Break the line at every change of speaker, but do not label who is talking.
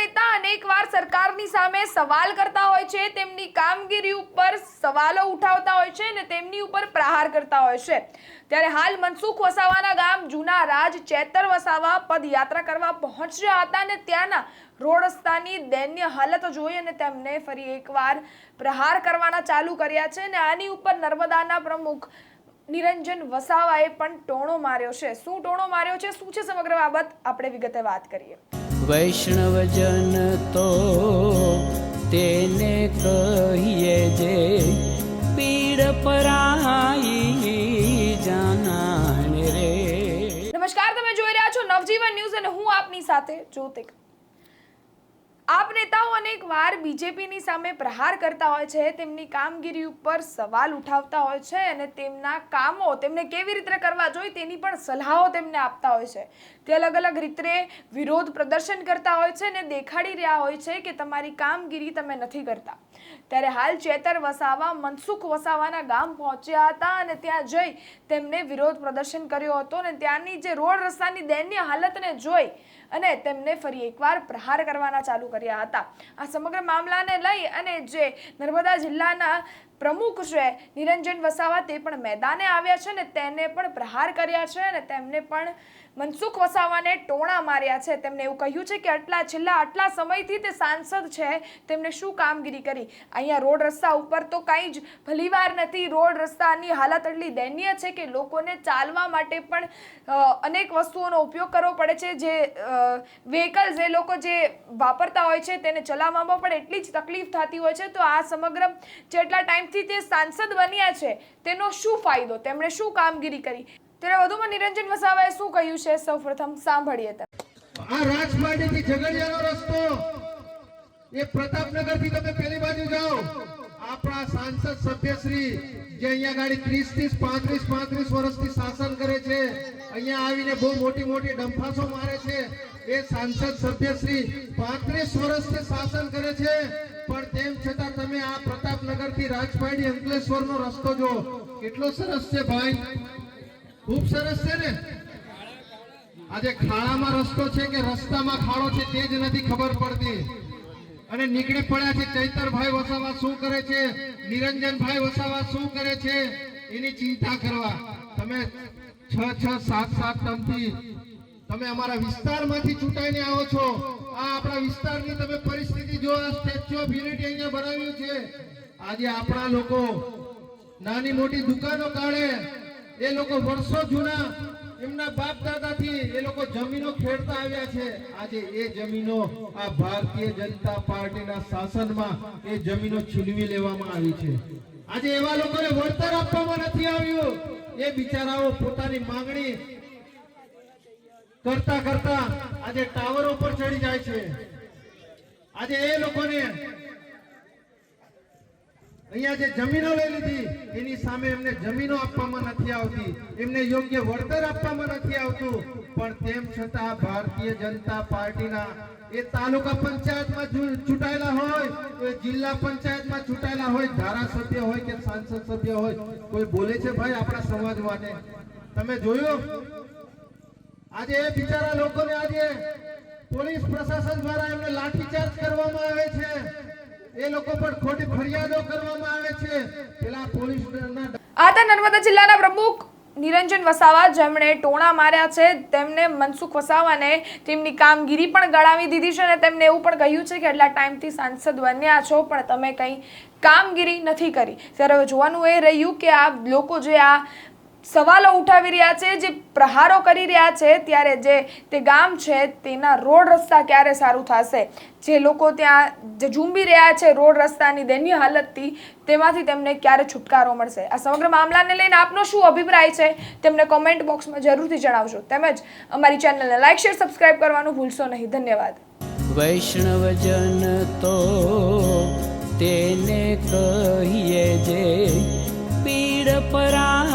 નેતા અનેકવાર સરકારની સામે સવાલ કરતા હોય છે, તેમની કામગીરી ઉપર સવાલો ઉઠાવતા હોય છે અને તેમની ઉપર પ્રહાર કરતા હોય છે. ત્યારે હાલ મનસુખ વસાવાના ગામ જૂના રાજ ચેતર વસાવા પદયાત્રા કરવા પહોંચ્યા હતા અને ત્યાંના રોડ રસ્તાની દૈન્ય હાલત જોઈ અને તેમને ફરી એકવાર પ્રહાર કરવાના ચાલુ કર્યા છે અને આની ઉપર નર્મદાના પ્રમુખ નિરંજન વસાવાએ પણ ટોણો માર્યો છે. શું ટોણો માર્યો છે? શું છે સમગ્ર બાબત? આપણે વિગતે વાત કરીએ.
વૈષ્ણવજન તો તેને કહીએ જે પીડ પરાઈ જાનાને રે.
નમસ્કાર, તમે જોઈ રહ્યા છો નવજીવન ન્યૂઝ અને હું આપની સાથે જ્યોતિક. આપ નેતાઓ અનેક વાર બીજેપીની સામે પ્રહાર કરતા હોય છે, તેમની કામગીરી ઉપર સવાલ ઉઠાવતા હોય છે અને તેમના કામો તેમને કેવી રીતે કરવા જોઈએ તેની પણ સલાહો તેમને આપતા હોય છે. તે અલગ અલગ રીતે વિરોધ પ્રદર્શન કરતા હોય છે અને દેખાડી રહ્યા હોય છે કે તમારી કામગીરી તમે નથી કરતા. ત્યારે હાલ ચેતર વસાવા, મનસુખ વસાવાના ગામ પહોંચ્યા હતા અને ત્યાં જઈ તેમને વિરોધ પ્રદર્શન કર્યો હતો અને ત્યાંની જે રોડ રસ્તાની દયનીય હાલતને જોઈ અને તેમને ફરી એકવાર પ્રહાર કરવાના ચાલુ કર્યા હતા. આ સમગ્ર મામલાને લઈ અને જે નર્મદા જિલ્લાના પ્રમુખ છે, નિરંજન વસાવા, તે પણ મેદાને આવ્યા છે ને તેને પણ પ્રહાર કર્યા છે અને તેમને પણ મનસુખ વસાવાને ટોણા માર્યા છે. તેમને એવું કહ્યું છે કે આટલા છેલ્લા આટલા સમયથી તે સાંસદ છે તેમણે શું કામગીરી કરી? અહીંયા રોડ રસ્તા ઉપર તો કાંઈ જ ભલીવાર નથી. રોડ રસ્તાની હાલત એટલી દયનીય છે કે લોકોને ચાલવા માટે પણ અનેક વસ્તુઓનો ઉપયોગ કરવો પડે છે. જે વ્હીકલ્સ એ લોકો જે વાપરતા હોય છે તેને ચલાવવામાં પણ એટલી જ તકલીફ થતી હોય છે. તો આ સમગ્ર જેટલા ટાઈમથી તે સાંસદ બન્યા છે, તેનો શું ફાયદો? તેમણે શું કામગીરી કરી? ત્યારે વધુમાં નિરંજન વસાવાએ શું કહ્યું છે? સૌપ્રથમ સાંભળીએ તમે
આ રાજપાટીથી ઝઘડિયાનો રસ્તો, એ પ્રતાપનગરથી તમે પેલી બાજુ જાઓ. આપણા સાંસદ સભ્યશ્રી જે અહીંયા ગાડી ત્રીસ ત્રીસ પાંત્રીસ પાંત્રીસ વર્ષથી શાસન કરે છે, અહીંયા આવીને બહુ મોટી મોટી ડંફાસો મારે છે. એ સાંસદ સભ્યશ્રી પાંત્રીસ વર્ષથી શાસન કરે છે, પણ તેમ છતાં તમે આ પ્રતાપનગરથી રાજપાડી અંકલેશ્વર નો રસ્તો જો કેટલો સરસ છે ભાઈ. ખૂબ સરસ છે ને? આજે ખાડામાં રસ્તો છે કે રસ્તામાં ખાડો છે તે જ નથી ખબર પડતી. અને નીકળી પડ્યા છે ચૈતરભાઈ વસાવા શું કરે છે? નિરંજનભાઈ વસાવા શું કરે છે? એની ચિંતા કરવા. તમે છ છ, સાત સાત ટર્મથી તમે અમારા વિસ્તારમાંથી ચૂંટાઈને આવો છો. આ આપણા વિસ્તારની તમે પરિસ્થિતિ જો આ સ્ટેચ્યુ ઓફ યુનિટી અહીંયા બનાવ્યું છે. આજે આપણા લોકો નાની મોટી દુકાનો કાઢે. એ લોકો વર્ષો જૂના એમના બાપ દાદાથી એ લોકો જમીનો ખેડતા આવ્યા છે. આજે એ જમીનો આ ભારતીય જનતા પાર્ટીના શાસનમાં એ જમીનો છીનવી લેવામાં આવી છે. આજે એવા લોકોને વળતર આપવામાં નથી આવ્યું. એ બિચારાઓ પોતાની માંગણી કરતા કરતા આજે ટાવરો પર ચડી જાય છે. આજે એ લોકોને અહીંયા જે જમીનો લઈ લીધી, એની સામે એમને જમીનો આપવામાં નથી આવતી. એમને યોગ્ય વળતર આપવામાં નથી આવતું. પણ તેમ છતાં ભારતીય જનતા પાર્ટીના એ તાલુકા પંચાયતમાં ચૂંટાયેલા હોય, તો એ જિલ્લા પંચાયતમાં ચૂંટાયેલા હોય, ધારાસભ્ય હોય કે સાંસદ સભ્ય હોય, કોઈ બોલે છે, ભાઈ, આપણા સમાજ માટે તમે જોયું? આજે એ બિચારા લોકોને આજે પોલીસ પ્રશાસન દ્વારા એમને લાઠીચાર્જ કરવામાં આવે છે. એ લોકો પર ખોટી ફરિયાદો કરવામાં આવે છે. પેલા પોલીસ
આ હતા નર્મદા જિલ્લાના પ્રમુખ નિરંજન વસાવા, જેમણે ટોણા માર્યા છે. તેમને મનસુખ વસાવાને તેમની કામગીરી પણ ગણાવી દીધી છે અને તેમને એવું પણ કહ્યું છે કે એટલા ટાઈમથી સાંસદ બન્યા છો, પણ તમે કંઈ કામગીરી નથી કરી. ત્યારે જોવાનું એ રહ્યું કે આ લોકો જે આ સવાલો ઉઠાવી રહ્યા છે, જે પ્રહારો કરી રહ્યા છે, ત્યારે જે તે ગામ છે, તેના રોડ રસ્તા ક્યારે સારું થશે? જે લોકો ત્યાં જે ઝૂંબી રહ્યા છે, રોડ રસ્તાની દયનીય હાલતથી, તેમાંથી તેમને ક્યારે છુટકારો મળશે? આ સમગ્ર મામલાને લઈને આપનો શું અભિપ્રાય છે? તેમને કોમેન્ટ બોક્સમાં જરૂરથી જણાવજો. તેમજ અમારી ચેનલને લાઇક શેર સબસ્ક્રાઇબ કરવાનું ભૂલશો નહીં. ધન્યવાદ.
વૈષ્ણવજન તો તેને કહીએ જે પીડ પરાઈ